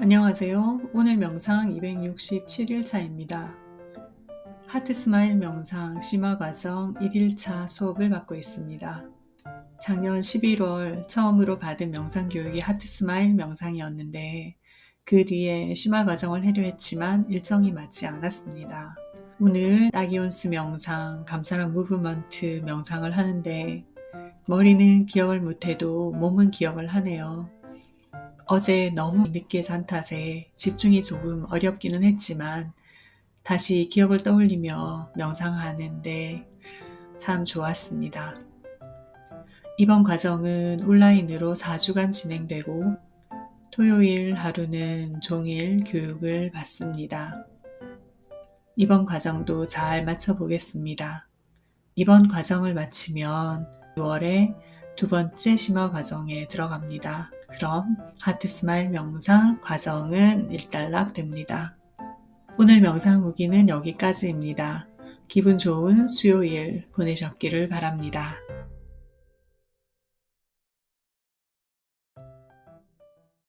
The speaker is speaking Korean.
안녕하세요. 오늘 명상 267일차입니다. 하트 스마일 명상 심화 과정 1일차 수업을 받고 있습니다. 작년 11월 처음으로 받은 명상 교육이 하트 스마일 명상이었는데 그 뒤에 심화 과정을 하려 했지만 일정이 맞지 않았습니다. 오늘 따기온스 명상, 감사랑 무브먼트 명상을 하는데 머리는 기억을 못해도 몸은 기억을 하네요. 어제 너무 늦게 잔 탓에 집중이 조금 어렵기는 했지만 다시 기억을 떠올리며 명상하는데 참 좋았습니다. 이번 과정은 온라인으로 4주간 진행되고 토요일 하루는 종일 교육을 받습니다. 이번 과정도 잘 마쳐보겠습니다. 이번 과정을 마치면 6월에 두 번째 심화 과정에 들어갑니다. 그럼 하트 스마일 명상 과정은 일단락 됩니다. 오늘 명상 후기는 여기까지입니다. 기분 좋은 수요일 보내셨기를 바랍니다.